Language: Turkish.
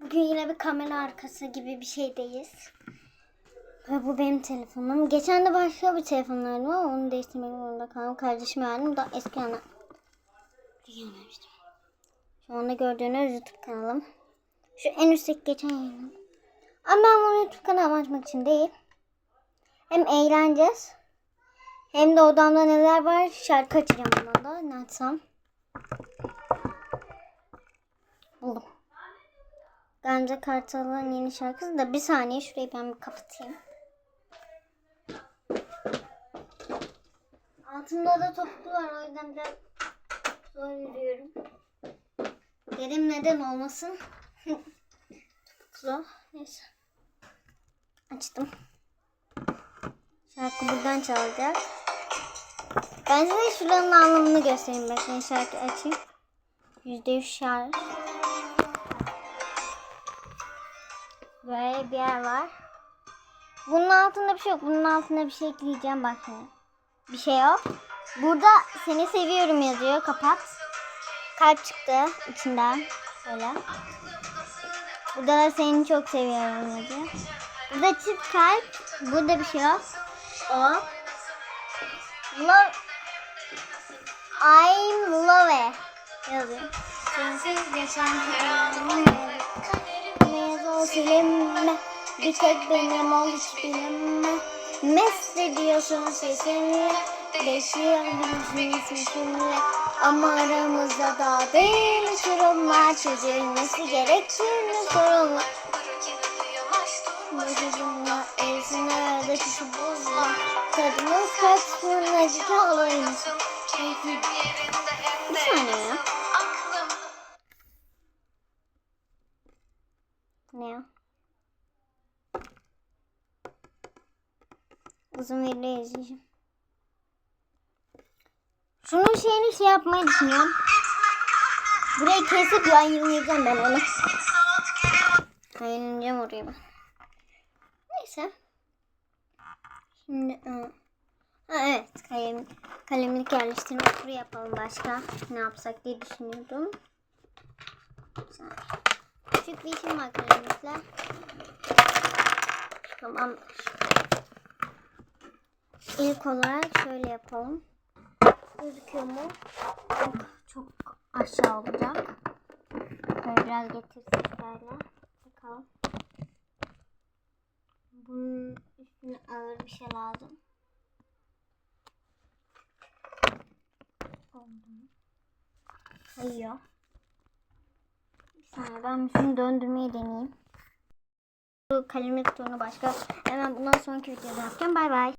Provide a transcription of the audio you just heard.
Bugün yine bir kamera arkası gibi bir şeydeyiz. Ve bu benim telefonum. Geçen de başka bir telefon vardı ama onu değiştirmek zorunda kaldım. Kardeşim verdim. Da eski ana. Şu anda gördüğünüz YouTube kanalım. Şu en üstteki geçen yayınım. Ama ben bunu YouTube kanalı açmak için değil. Hem eğleneceğiz. Hem de odamda neler var şarkı açacağım ondan da. Ne açsam? Buldum. Gamze Kartal'ın yeni şarkısı da bir saniye şurayı ben bir kapatayım. Altımda da topuklu var o yüzden biraz zor yürüyorum. Dedim neden olmasın. topuklu. Neyse. Açtım. Şarkı buradan çalacak. Ben size şuranın anlamını göstereyim. Bekleyin şarkı açayım. %100 şarj. Böyle bir yer var. Bunun altında bir şey yok. Bunun altında bir şey ekleyeceğim bak şimdi. Bir şey yok. Burada seni seviyorum yazıyor. Kapat. Kalp çıktı içinden. Böyle. Burada da seni çok seviyorum yazıyor. Burada çift kalp. Burada bir şey yok. O. Love. I'm love yazıyor. Sensiz geçen hayalime Silinme Bir tek benim ol hiç bilinme. Mest ediyorsun sesinle Değişiyor bizim sesinle Ama aramızda daha değil Sorunlar çözülmesi gerekir sorunlar Vücudumla erisine arada kişi buzla Tadımız kaçsın acı olayımız Bir saniye ya Uzun video izleyeceğim. Şunun şeyini şey yapmayı düşünüyorum. Burayı kesip yayınlayacağım ben onu. Yayınlayacağım oraya ben. Neyse. Şimdi ı, ha, evet kalem, kalemlik yerleştirme turu yapalım başka. Ne yapsak diye düşünüyordum. Küçük bir işim var kalemlikle. Tamam. İlk olarak şöyle yapalım. Gözüküyor mu? Çok, çok aşağı olacak. Böyle biraz getirsek böyle. Bakalım. Bunun üstüne ağır bir şey lazım. Oldu? Kayıyor. Bir saniye ben şunu döndürmeyi deneyeyim. Bu kalemlik turunu başka. Hemen bundan sonraki videoda yapacağım. Bay bay.